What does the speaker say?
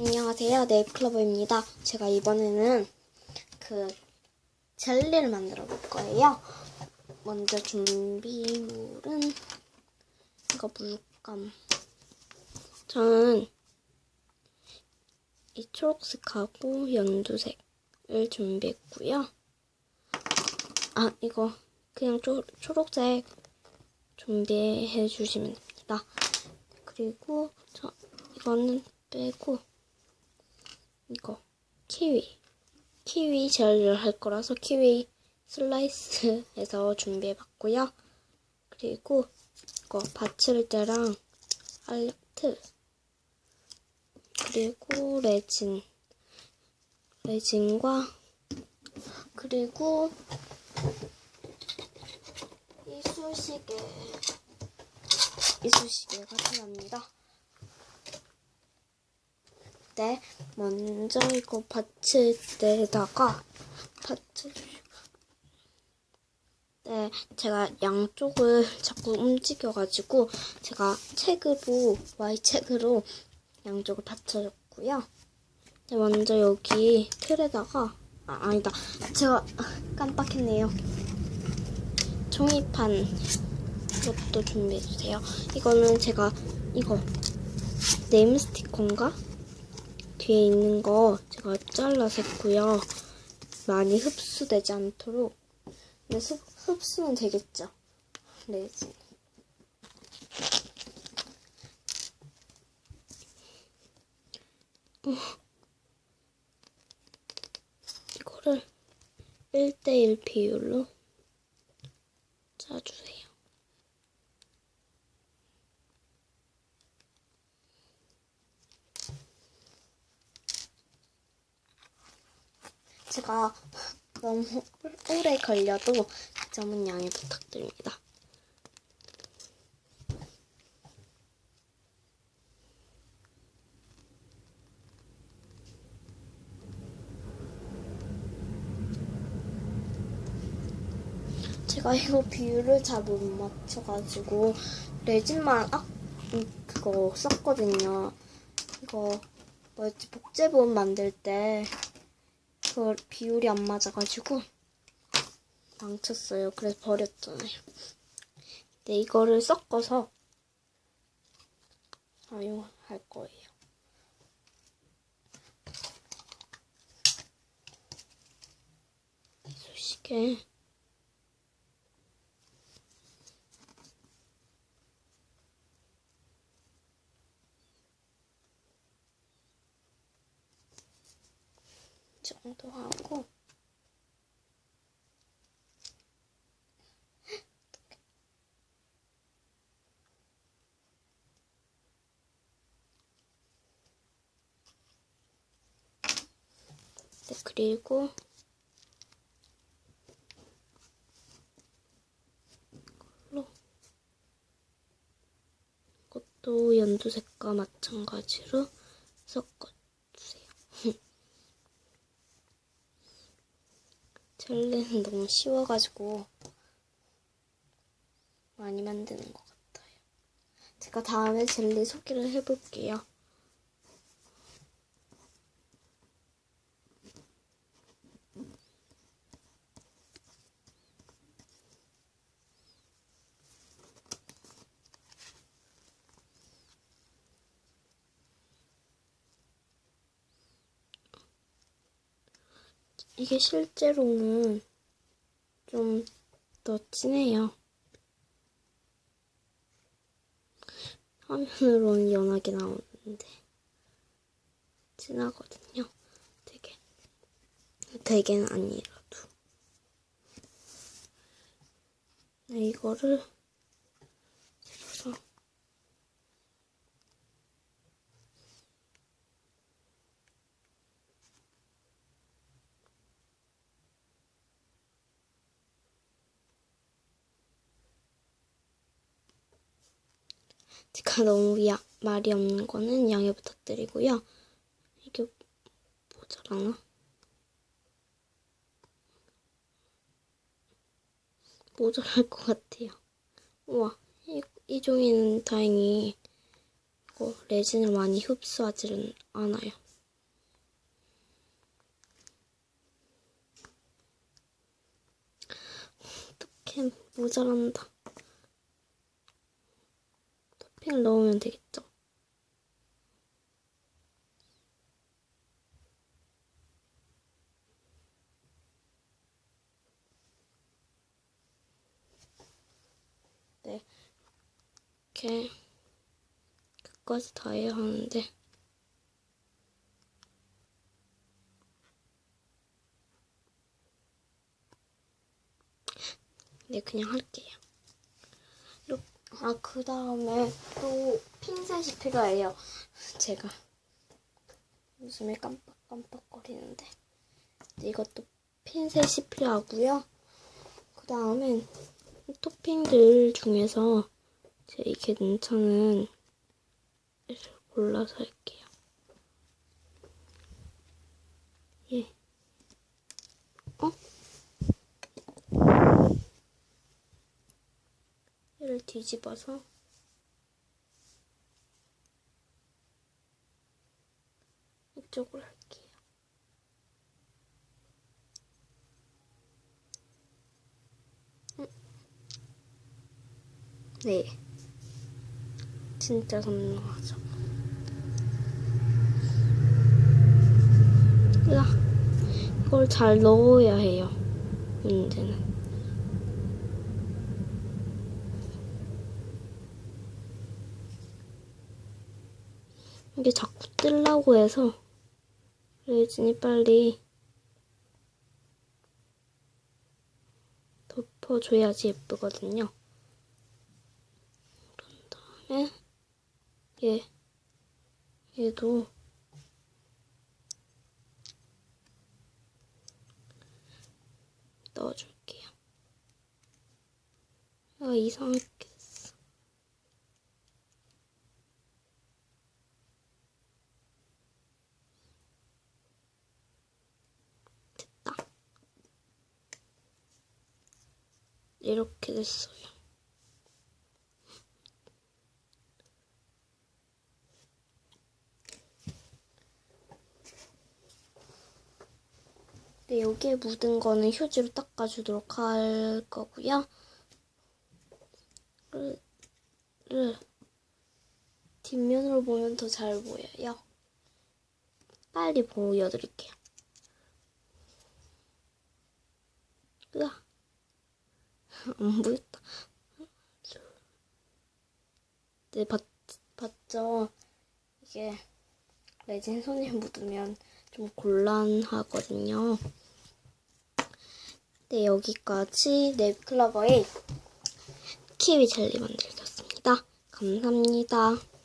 안녕하세요. 네잎클로버입니다. 제가 이번에는 그 젤리를 만들어 볼 거예요. 먼저 준비물은 이거 물감. 저는 이 초록색하고 연두색을 준비했고요. 아, 이거 그냥 초, 초록색 준비해 주시면 됩니다. 그리고 저 이거는 빼고 이거 키위 키위 젤리를 할 거라서 키위 슬라이스해서 준비해봤고요. 그리고 이거 받칠 때랑 알트 그리고 레진 레진과 그리고 이쑤시개 이쑤시개가 필요합니다. 때 먼저 이거 받칠 때다가 받칠 네, 제가 양쪽을 자꾸 움직여가지고 제가 책으로 Y책으로 양쪽을 받쳐줬고요. 네, 먼저 여기 틀에다가 아, 아니다. 제가 깜빡했네요. 종이판 이것도 준비해주세요. 이거는 제가 이거 네임 스티커인가? 뒤에 있는 거 제가 잘라서 했고요. 많이 흡수되지 않도록. 근데 흡, 흡수는 되겠죠. 레진. 어. 이거를 1대1 비율로 짜주세요. 제가 너무 오래 걸려도 그 점은 양해 부탁드립니다. 제가 이거 비율을 잘 못 맞춰가지고 레진만 아 음, 그거 썼거든요. 이거 뭐였지 복제본 만들 때 그 비율이 안 맞아가지고 망쳤어요. 그래서 버렸잖아요. 근데 이거를 섞어서 사용할 거예요. 이쑤시개 정도 하고 네, 그리고 이걸로 이것도 연두색과 마찬가지로 섞어주세요. 젤리는 너무 쉬워가지고 많이 만드는 것 같아요. 제가 다음에 젤리 소개를 해볼게요. 이게 실제로는 좀 더 진해요. 화면으로는 연하게 나오는데 진하거든요. 되게 되게는 아니라도 네, 이거를 제가 너무 야, 말이 없는 거는 양해 부탁드리고요. 이게 모자라나? 모자랄 것 같아요. 우와, 이, 이 종이는 다행히 이거 레진을 많이 흡수하지는 않아요. 어떻게 모자란다. 토핑을 넣으면 되겠죠? 네. 이렇게 끝까지 다 해야 하는데 네, 그냥 할게요. 아, 그 다음에 또 핀셋이 필요해요. 제가 요즘에 깜빡깜빡거리는데. 네, 이것도 핀셋이 필요하고요. 그 다음엔 토핑들 중에서 제일 괜찮은 골라서 할게요. 예. 어? 얘 를 뒤집어서 이쪽으로 할게요. 음. 네. 진짜 선명하죠. 이걸 잘 넣어야 해요. 문제는. 이게 자꾸 뜰라고 해서 레진이 빨리 덮어줘야지 예쁘거든요. 그런 다음에 얘 얘도 넣어줄게요. 아 이상하게 됐어. 됐다. 이렇게 됐어요. 네, 여기에 묻은 거는 휴지로 닦아주도록 할 거고요. 뒷면으로 보면 더 잘 보여요. 빨리 보여드릴게요. 으아. 안 보였다. 네, 봤, 봤죠? 이게 레진 손에 묻으면 좀 곤란하거든요. 네, 여기까지 넵클러버의 키위 젤리 만들기였습니다. 감사합니다.